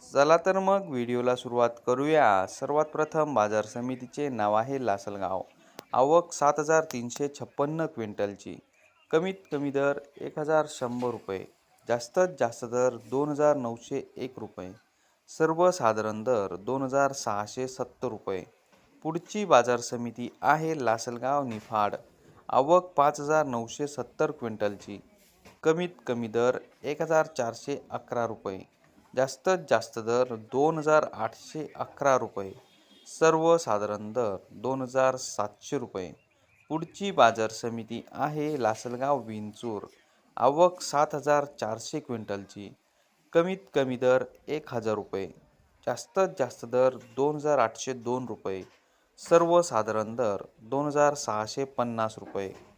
चला तर मग व्हिडिओला सुरुवात करूया. सर्वात प्रथम बाजार समितीचे नाव आहे लासलगाव. आवक सात हजार तीनशे छप्पन्न क्विंटलची. कमीत कमी दर एक हजार शंभर रुपये. जास्तीत जास्त दर दोन हजार नऊशे एक रुपये. सर्वसाधारण दर दोन हजार सहाशे सत्तर रुपये. पुढची बाजार समिती आहे लासलगाव निफाड. आवक पाच हजार नऊशे सत्तर क्विंटलची. कमीत कमी दर एक हजार चारशे अकरा रुपये. जास्तीत जास्त दर दोन हजार आठशे अकरा रुपये. सर्वसाधारण दर दोन हजार सातशे रुपये. पुढची बाजार समिती आहे लासलगाव विंचूर. आवक सात हजार चारशे क्विंटलची. कमीत कमी दर एक हजार रुपये. जास्तीत जास्त दर दोन हजार आठशे दोन रुपये. सर्वसाधारण दर दोन हजार सहाशे पन्नास रुपये.